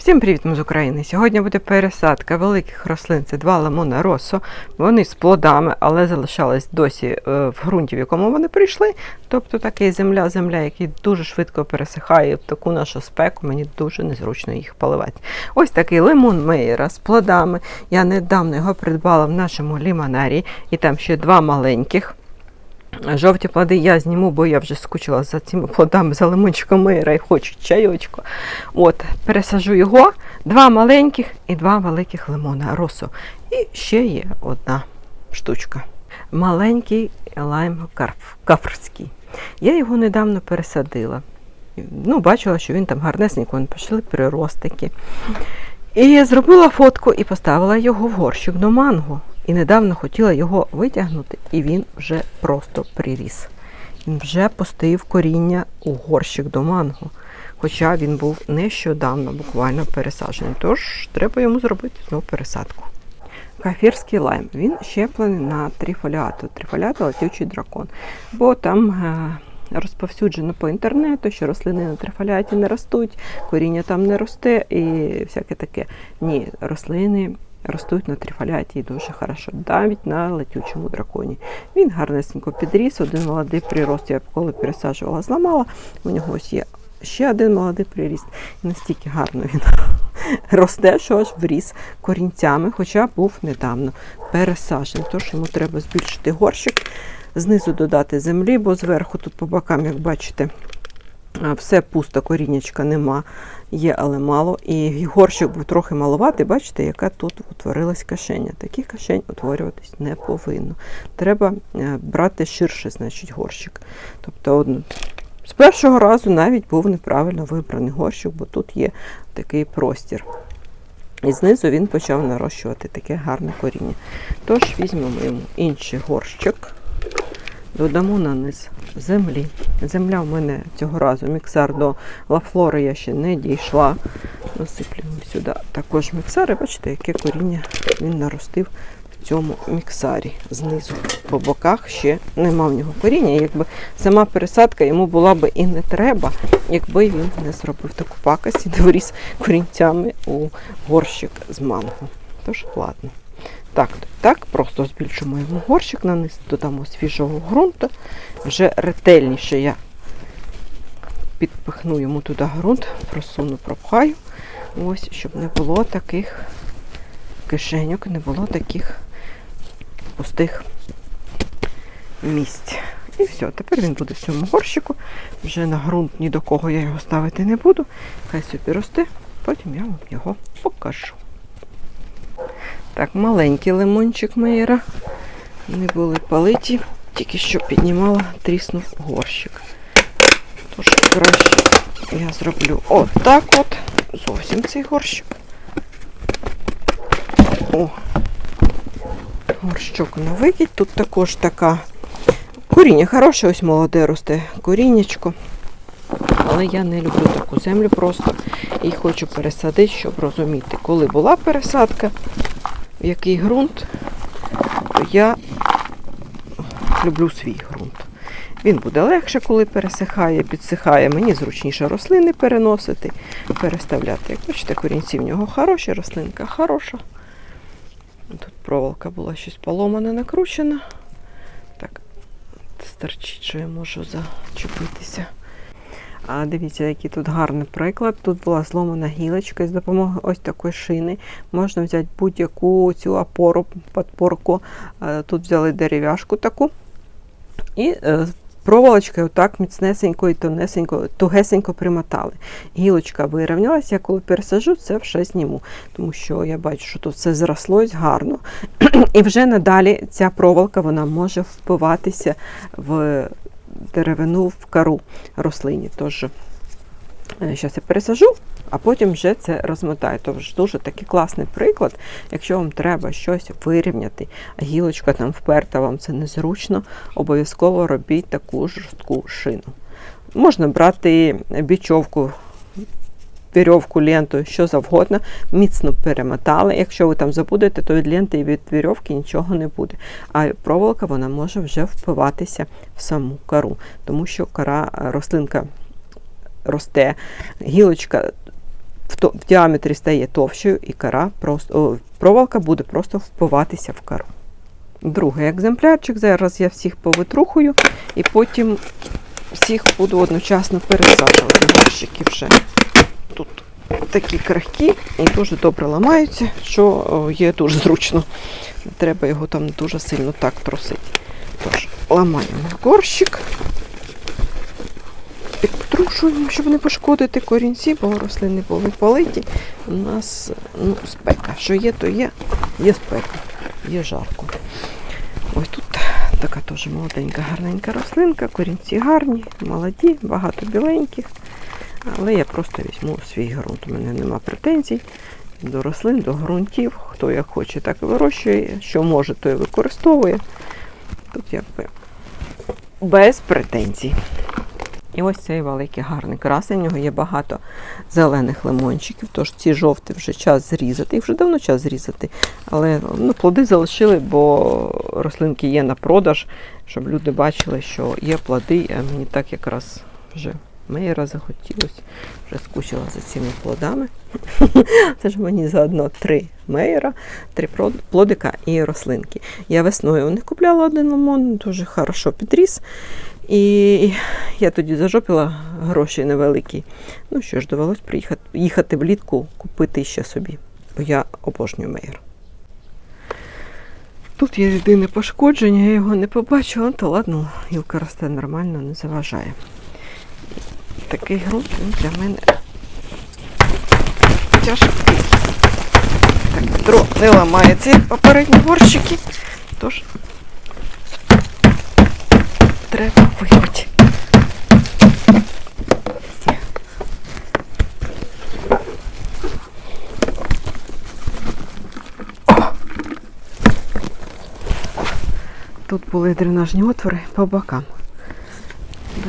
Всім привіт, ми з України. Сьогодні буде пересадка великих рослин. Це два лимона росо. Вони з плодами, але залишались досі е, в ґрунті, в якому вони прийшли. Тобто такий земля, земля, який дуже швидко пересихає в таку нашу спеку. Мені дуже незручно їх поливати. Ось такий лимон Мейера з плодами. Я недавно його придбала в нашому лімонарі, і там ще два маленьких. Жовті плоди я зніму, бо я вже скучила за цими плодами, за лимончиком Мейера і хочу чайочку. От, пересажу його, два маленьких і два великих лимона росу. І ще є одна штучка. Маленький лайм кафрський. Я його недавно пересадила. Ну, бачила, що він там гарнесенько, вон пішли приростики. І зробила фотку і поставила його в горщик до манго. І недавно хотіла його витягнути, і він вже просто приріс. Він вже постоїв коріння у горщик до манго. Хоча він був нещодавно буквально пересаджений. Тож треба йому зробити знову пересадку. Кафірський лайм. Він щеплений на трифоліату. Трифоліату летючий дракон. Бо там е, розповсюджено по інтернету, що рослини на трифоліаті не ростуть, коріння там не росте і всяке таке. Ні, рослини ростуть на трифоляті дуже хорошо, навіть на летючому драконі. Він гарнесенько підріс, один молодий прирост, я коли пересаджувала, зламала. У нього ось є ще один молодий приріст. І настільки гарно він росте, що аж вріс корінцями, хоча був недавно пересаджений. Тож йому треба збільшити горщик, знизу додати землі, бо зверху тут по бокам, як бачите, все пусто, коріннячка нема, є, але мало. І горщик був трохи маловатий, бачите, яка тут утворилась кишеня. Таких кишень утворюватись не повинно. Треба е, брати ширше, значить, горщик. Тобто, з першого разу навіть був неправильно вибраний горщик, бо тут є такий простір. І знизу він почав нарощувати таке гарне коріння. Тож візьмемо йому інший горщик, додамо на низ землі. Земля в мене цього разу міксар до лафлори я ще не дійшла. Насиплюємо сюди також міксар. І бачите, яке коріння він наростив в цьому міксарі знизу. По боках ще нема в нього коріння. Якби сама пересадка йому була би і не треба, якби він не зробив таку пакость і не вріс корінцями у горщик з манго. Тож, ладно. Так, так, просто збільшимо йому горщик на низ, додамо свіжого ґрунту. Вже ретельніше я підпихну йому туди ґрунт, просуну, пропхаю. Ось, щоб не було таких кишеньок, не було таких пустих місць. І все, тепер він буде в цьому горщику. Вже на ґрунт ні до кого я його ставити не буду. Хай собі росте, потім я вам його покажу. Так, маленький лимончик Мейера. Не були политі, тільки що піднімала, тріснув горщик. Тож краще я зроблю отак от. Зовсім цей горщик. О, горщок на викидь. Тут також така коріння хороше, ось молоде росте коріннячко. Але я не люблю таку землю просто і хочу пересадити, щоб розуміти, коли була пересадка, який ґрунт, то я люблю свій ґрунт. Він буде легше, коли пересихає, підсихає. Мені зручніше рослини переносити, переставляти. Як бачите, корінці в нього хороші, рослинка хороша. Тут проволока була щось поломана, накручена. Так, старчить, що я можу зачепитися. А дивіться, який тут гарний приклад. Тут була зломана гілочка і з допомогою ось такої шини. Можна взяти будь-яку цю опору, подпорку. Е, Тут взяли дерев'яшку таку. І е, проволочкою так міцнесенько і тонесенько, тугесенько примотали. Гілочка вирівнялася, я коли пересажу, це вже зніму. Тому що я бачу, що тут все зрослось гарно. І вже надалі ця проволока вона може впиватися в деревину в кару рослині. Тож зараз я пересажу, а потім вже це розмотаю. Тож дуже такий класний приклад. Якщо вам треба щось вирівняти, а гілочка там вперта, вам це незручно, обов'язково робіть таку жорстку шину. Можна брати бічовку, вірьовку, ленту, що завгодно, міцно перемотали. Якщо ви там забудете, то від ленти і від вірьовки нічого не буде. А проволока вона може вже впиватися в саму кару, тому що кара рослинка росте, гілочка в, то- в діаметрі стає товщою, і кара просто о, проволока буде просто впиватися в кару. Другий екземплярчик. Зараз я всіх повитрухую і потім всіх буду одночасно пересаджувати. Горщики вже тут такі крихкі і дуже добре ламаються, що є дуже зручно. Не Треба його там дуже сильно так трусити. Тож, ламаємо горщик, підтрушуємо, щоб не пошкодити корінці, бо рослини були политі. У нас ну, спека. Що є, то є. Є спека, є жарко. Ось тут така теж молоденька, гарненька рослинка, корінці гарні, молоді, багато біленьких. Але я просто візьму свій ґрунт. У мене нема претензій до рослин, до ґрунтів. Хто як хоче, так і вирощує. Що може, то і використовує. Тут якби без претензій. І ось цей великий гарний красень. У нього є багато зелених лимончиків, тож ці жовті вже час зрізати. Їх вже давно час зрізати. Але ну, плоди залишили, бо рослинки є на продаж, щоб люди бачили, що є плоди, а мені так якраз вже мейра захотілося, вже скучила за цими плодами. Це ж мені заодно три мейра, три плодика і рослинки. Я весною у них купляла один лимон, дуже хорошо підріс. І я тоді зажопила гроші невеликі. Ну що ж, довелось приїхати їхати влітку, купити ще собі, бо я обожнюю мейр. Тут є єдине пошкодження, я його не побачила, то ладно, гілка росте нормально, не заважає. Такий ґрунт він для мене тяжкий. Так, Петро не ламається, попередні горщики. Тож треба вибити. Тут були дренажні отвори по бокам.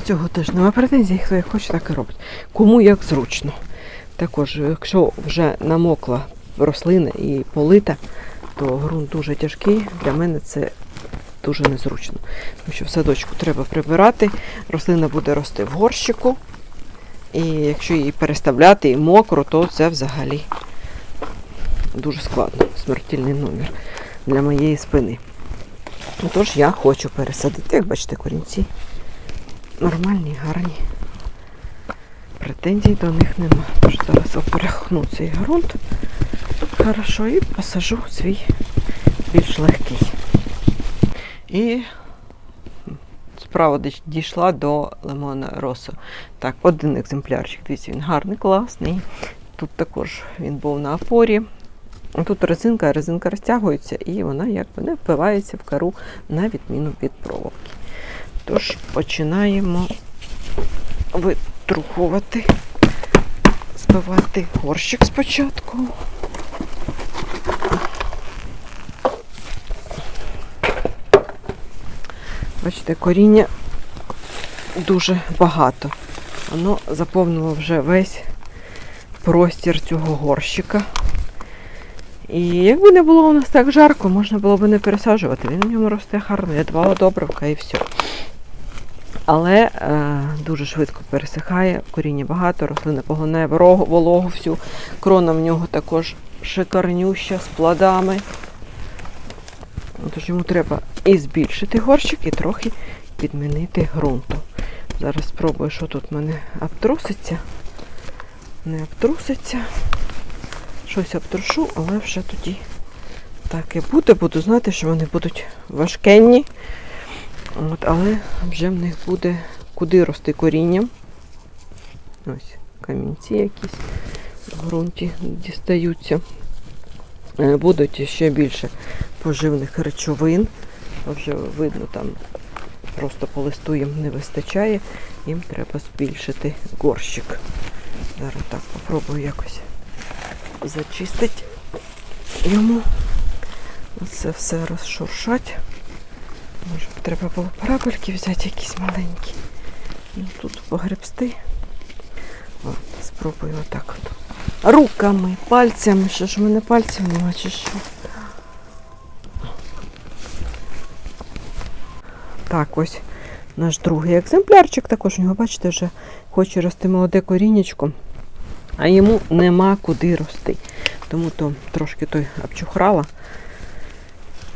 До цього теж немає претензій, хто як хоче, так і робить. Кому як зручно. Також, якщо вже намокла рослина і полита, то ґрунт дуже тяжкий. Для мене це дуже незручно. Тому що в садочку треба прибирати, рослина буде рости в горщику. І якщо її переставляти і мокро, то це взагалі дуже складно. Смертельний номер для моєї спини. Тож я хочу пересадити, як бачите, корінці нормальні, гарні. Претензій до них нема. Тож зараз оперехну цей ґрунт хорошо і посажу свій більш легкий. І справа дійшла до лимона росу. Так, один екземплярчик, дивіться, він гарний, класний. Тут також він був на опорі. Тут резинка, резинка розтягується і вона якби не впивається в кару на відміну від проволоки. Тож починаємо витрухувати, збивати горщик спочатку. Бачите, коріння дуже багато. Воно заповнило вже весь простір цього горщика. І якби не було у нас так жарко, можна було б не пересаджувати. Він в ньому росте гарно, я давала добривка і все. Але е, дуже швидко пересихає, коріння багато, рослина поглинає вологу, всю. Крона в нього також шикарнюща з плодами. Тож йому треба і збільшити горщик, і трохи підмінити ґрунту. Зараз спробую, що тут в мене обтруситься. Не обтруситься. Щось обтрушу, але вже тоді так і буде. Буду знати, що вони будуть важкенні. От, але вже в них буде куди рости корінням. Ось камінці якісь в ґрунті дістаються. Е, Будуть ще більше поживних речовин. Вже видно, там просто по листу їм не вистачає. Їм треба збільшити горщик. Зараз так попробую якось зачистити йому. Оце все розшуршать. Може б треба було парабольки взяти якісь маленькі. Ну, тут погребсти. Ладно, спробую отак от. Руками, пальцями. Що ж у мене пальців нема чи що? Так, ось наш другий екземплярчик. Також у нього, бачите, вже хоче рости молоде корінечко. а йому нема куди рости. Тому то трошки той обчухрала.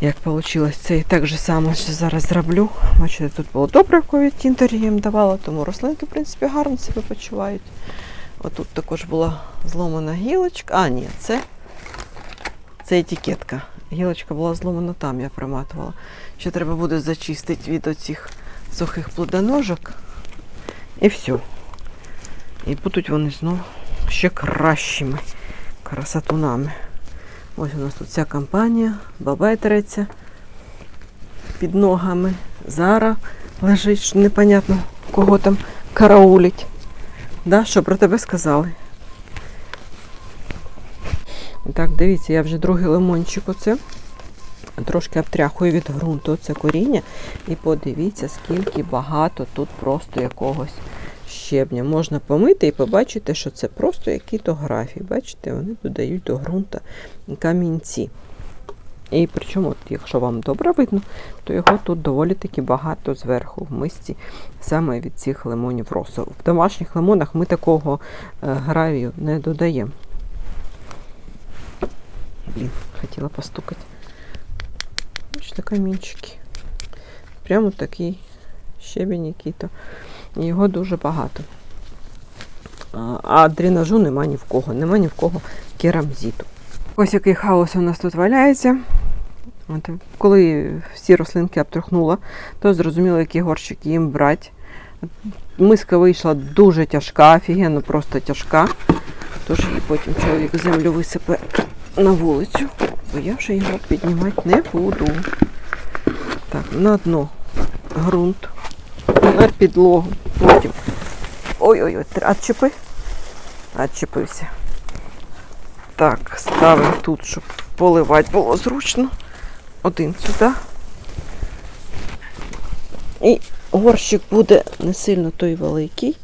Як вийшло, це і так же само що зараз зроблю. Бачите, тут було добре, коли тінтері їм давала, тому рослинки, в принципі, гарно себе почувають. Отут також була зломана гілочка. А, ні, це, це етикетка. Гілочка була зломана там, я приматувала. Ще треба буде зачистити від оцих сухих плодоножок. І все. І будуть вони знову ще кращими красотунами. Ось у нас тут вся компанія, бабай треться під ногами. Зара лежить, непонятно кого там караулить. Да, що про тебе сказали? Так, дивіться, я вже другий лимончик оце. Трошки обтряхую від ґрунту це коріння. І подивіться, скільки багато тут просто якогось щебня. Можна помити і побачити, що це просто які-то графії. Бачите, вони додають до ґрунта камінці. І причому, от, якщо вам добре видно, то його тут доволі таки багато зверху в мисці, саме від цих лимонів росу. В домашніх лимонах ми такого е, гравію не додаємо. Блін, хотіла постукати. Бачите, камінчики. Прямо такий щебінь який-то. Його дуже багато. А, дренажу нема ні в кого, нема ні в кого керамзіту. Ось який хаос у нас тут валяється. От, коли всі рослинки обтрухнула, то зрозуміло, який горщик їм брати. Миска вийшла дуже тяжка, офігенно просто тяжка. Тож її потім чоловік землю висипе на вулицю, бо я вже його піднімати не буду. Так, на дно ґрунт, на підлогу, потім. Ой-ой-ой, отчепи. Отчепився. Так, ставимо тут, щоб поливати було зручно. Один сюди. І горщик буде не сильно той великий.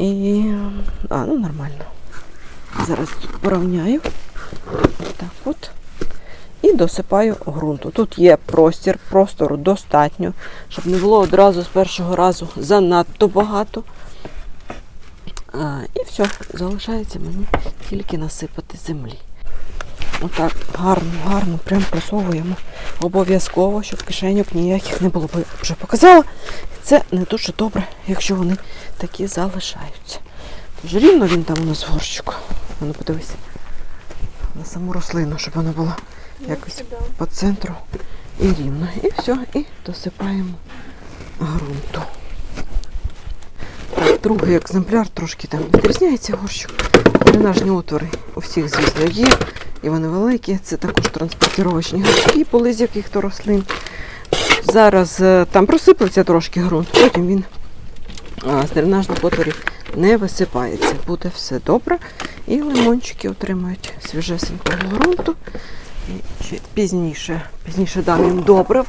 І. А, ну нормально. Зараз тут порівняю. Так от. І досипаю ґрунту. Тут є простір, простору достатньо, щоб не було одразу з першого разу занадто багато. І все, залишається мені тільки насипати землі. Отак гарно, гарно, прям просовуємо. Обов'язково, щоб кишеньок ніяких не було. Бо я вже показала. Це не дуже добре, якщо вони такі залишаються. Тож рівно він там у нас в горщику. Ну подивись на саму рослину, щоб вона була якось по центру і рівно. І все, і досипаємо ґрунту. Так, другий екземпляр трошки там відрізняється горщик. Дренажні отвори у всіх, звісно, є. І вони великі. Це також транспортировочні горшки були з яких-то рослин. Зараз е, там просиплеться трошки ґрунт, потім він з дренажних отворів не висипається. Буде все добре. І лимончики отримають свіжесенького ґрунту. І пізніше, пізніше дам їм добре.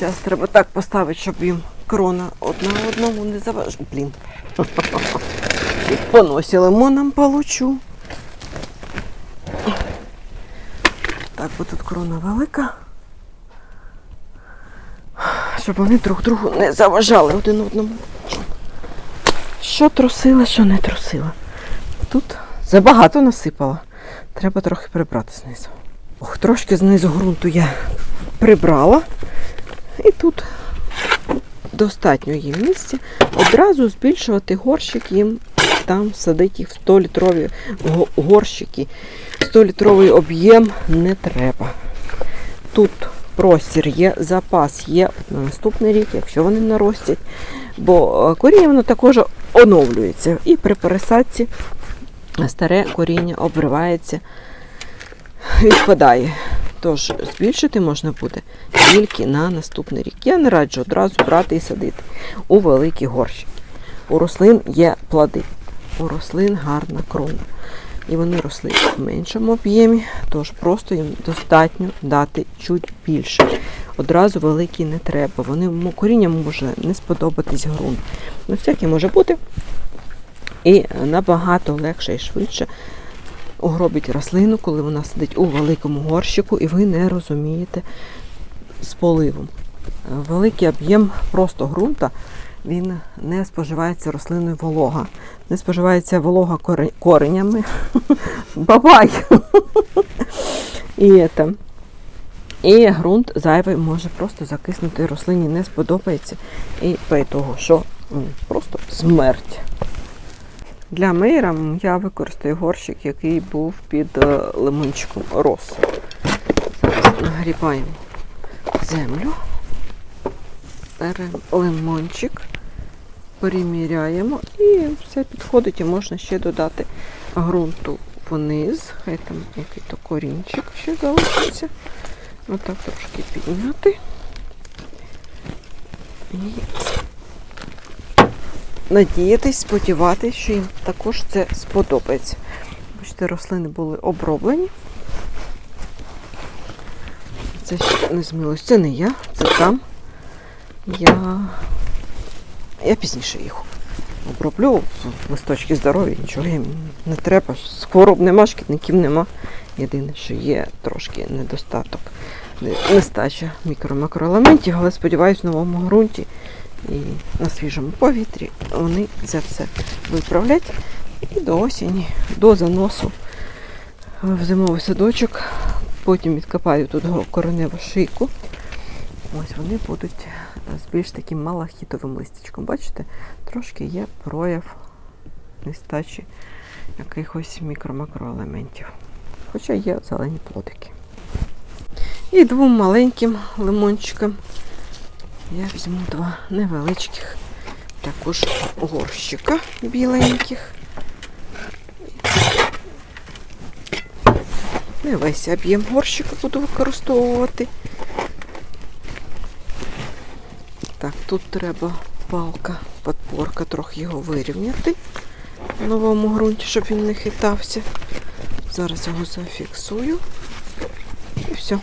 Зараз треба так поставити, щоб їм крона одна одному не заважала. Блін. По носі лимоном получу. Так, бо тут крона велика. Щоб вони друг другу не заважали один одному. Що трусила, що не трусила. Тут забагато насипала. Треба трохи прибрати знизу. Ох, трошки знизу ґрунту я прибрала. І тут достатньо їм місця. Одразу збільшувати горщик їм там садити їх в 100-літрові горщики. 100-літровий об'єм не треба. Тут простір є, запас є на наступний рік, якщо вони наростять. Бо е, коріння воно також оновлюється. І при пересадці старе коріння обривається, відпадає. Тож збільшити можна буде тільки на наступний рік. Я не раджу одразу брати і садити у великі горщики. У рослин є плоди, у рослин гарна крона. І вони росли в меншому об'ємі, тож просто їм достатньо дати чуть більше. Одразу великі не треба. Вони корінням може не сподобатись ґрунт. Ну, всяке може бути. І набагато легше і швидше угробить рослину, коли вона сидить у великому горщику, і ви не розумієте з поливом. Великий об'єм просто ґрунта він не споживається рослиною волога. Не споживається волога коренями. Бабай! І, це. і ґрунт зайвий може просто закиснути рослині, не сподобається. І по що просто смерть. Для мейра я використаю горщик, який був під е, лимончиком росу. Зараз нагрібаємо землю, беремо лимончик, переміряємо і все підходить, і можна ще додати ґрунту вниз. Хай там який-то корінчик ще залишиться. Отак трошки підняти. І надіятись, сподіватись, що їм також це сподобається. Бачите, рослини були оброблені. Це ще не змилось. Це не я, це там. Я, я пізніше їх оброблю. Листочки здорові, нічого їм не треба. Хвороб нема, шкідників нема. Єдине, що є трошки недостаток, нестача мікро-макроелементів, але сподіваюся, в новому ґрунті і на свіжому повітрі вони це все виправлять. І до осені, до заносу в зимовий садочок. Потім відкопаю тут кореневу шийку. Ось вони будуть з більш таким малахітовим листячком. Бачите, трошки є прояв нестачі якихось мікро-макроелементів. Хоча є зелені плодики. І двом маленьким лимончикам я візьму два невеличких, також горщика біленьких. Не весь об'єм горщика буду використовувати. Так, тут треба палка, подпорка, трохи його вирівняти в новому ґрунті, щоб він не хитався. Зараз його зафіксую. І все.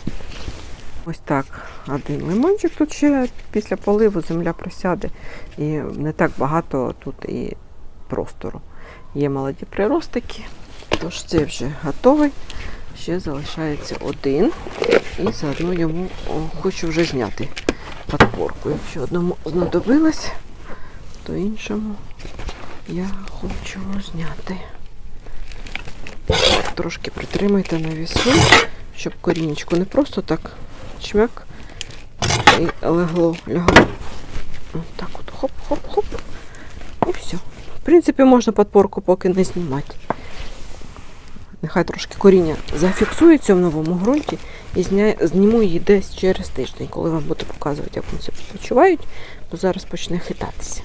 Ось так, один лимончик тут ще після поливу земля просяде. І не так багато тут і простору. Є молоді приростики, тож це вже готовий. Ще залишається один. І заодно йому хочу вже зняти подпорку. Якщо одному знадобилось, то іншому я хочу зняти. Трошки притримайте на вісу, щоб корінечко не просто так чмяк і легло, лягло. Так от хоп-хоп-хоп. І все. В принципі, можна подпорку поки не знімати. Нехай трошки коріння зафіксується в новому ґрунті і зніму її десь через тиждень, коли вам буду показувати, як вони себе почувають, бо зараз почне хитатися.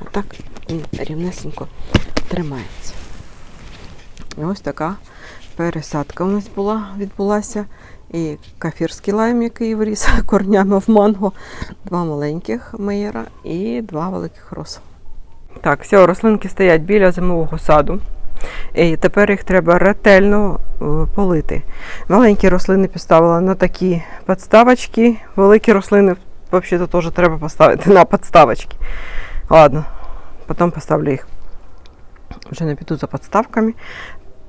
А так він рівнесенько тримається. І ось така пересадка у нас була, відбулася. І кафірський лайм, який виріс корнями в манго, два маленьких меєра і два великих роса. Так, все, рослинки стоять біля зимового саду. І тепер їх треба ретельно е, полити. Маленькі рослини поставила на такі підставочки, великі рослини взагалі теж треба поставити на підставочки. Ладно, потім поставлю їх. Вже не піду за підставками.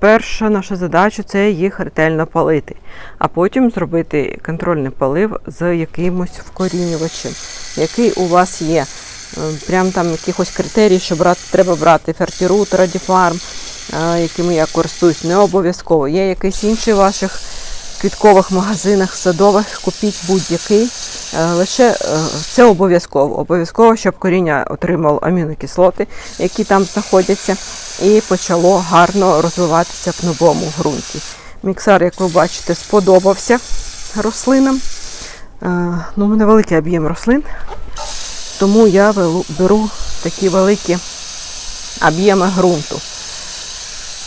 Перша наша задача це їх ретельно палити, а потім зробити контрольний полив з якимось вкорінювачем, який у вас є. Е, Прям там якихось критерій, що брати, треба брати фертірут, радіфарм, е, якими я користуюсь, не обов'язково. Є якийсь інший ваших квіткових магазинах, садових, купіть будь-який. Е, Лише е, це обов'язково. Обов'язково, щоб коріння отримало амінокислоти, які там знаходяться, і почало гарно розвиватися в новому ґрунті. Міксар, як ви бачите, сподобався рослинам. Е, Ну, мене великий об'єм рослин, тому я беру такі великі об'єми ґрунту.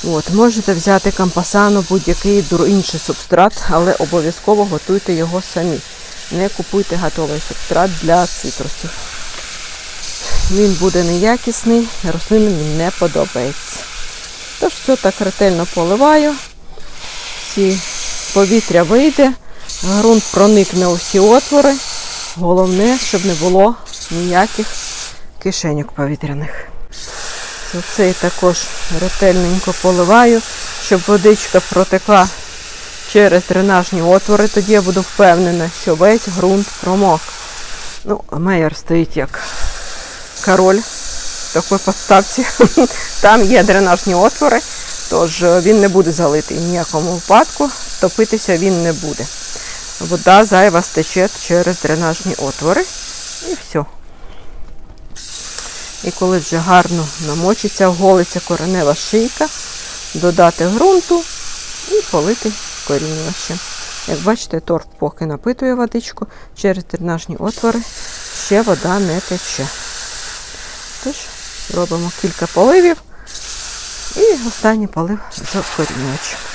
От, можете взяти кампасану, будь-який інший субстрат, але обов'язково готуйте його самі. Не купуйте готовий субстрат для цитрусів. Він буде неякісний, рослинам він не подобається. Тож все так ретельно поливаю. Всі повітря вийде, ґрунт проникне у всі отвори. Головне, щоб не було ніяких кишеньок повітряних. Цей також ретельненько поливаю, щоб водичка протекла через дренажні отвори. Тоді я буду впевнена, що весь ґрунт промок. Ну, а меєр стоїть як король в такій подставці. Там є дренажні отвори, тож е, він не буде залитий в ніякому випадку, топитися він не буде. Вода зайва стече через дренажні отвори і все. І коли вже гарно намочиться, оголиться коренева шийка, додати ґрунту і полити корінювачем. Як бачите, торф поки напитує водичку, через дренажні отвори ще вода не тече. Тож, робимо кілька поливів і останній полив з корінювачем.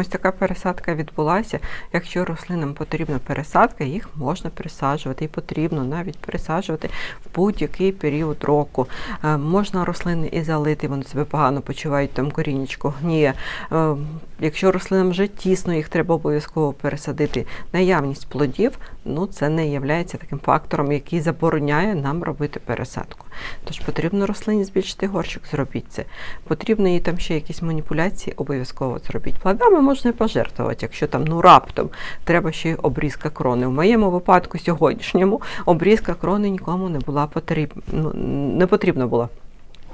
Ось така пересадка відбулася. Якщо рослинам потрібна пересадка, їх можна пересаджувати і потрібно навіть пересаджувати в будь-який період року. Е, Можна рослини і залити, вони себе погано почувають, там корінечко гніє. Е, Якщо рослинам вже тісно, їх треба обов'язково пересадити. Наявність плодів ну це не є таким фактором, який забороняє нам робити пересадку. Тож потрібно рослині збільшити горщик, зробіть це. Потрібно їй там ще якісь маніпуляції, обов'язково зробіть. Плодами можна і пожертвувати, якщо там ну раптом треба ще й обрізка крони. В моєму випадку сьогоднішньому обрізка крони нікому не була потрібна, ну, не потрібна була.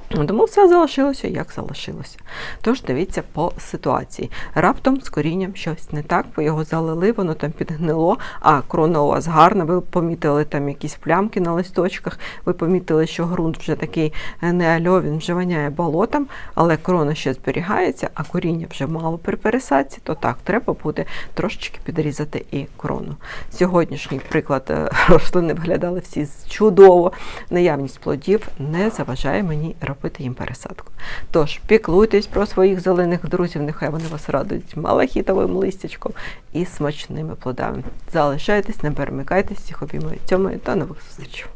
Тому все залишилося, як залишилося. Тож дивіться по ситуації. Раптом з корінням щось не так, ви його залили, воно там підгнило, а крона у вас гарна, ви помітили там якісь плямки на листочках, ви помітили, що ґрунт вже такий е, не альо, він вже воняє болотом, але крона ще зберігається, а коріння вже мало при пересадці, то так, треба буде трошечки підрізати і крону. Сьогоднішній приклад е, рослини виглядали всі чудово. Наявність плодів не заважає мені робити їм пересадку. Тож піклуйтесь про своїх зелених друзів, нехай вони вас радують малахітовим листячком і смачними плодами. Залишайтесь, не перемикайтесь, всіх обіймаю цьому та нових зустрічей.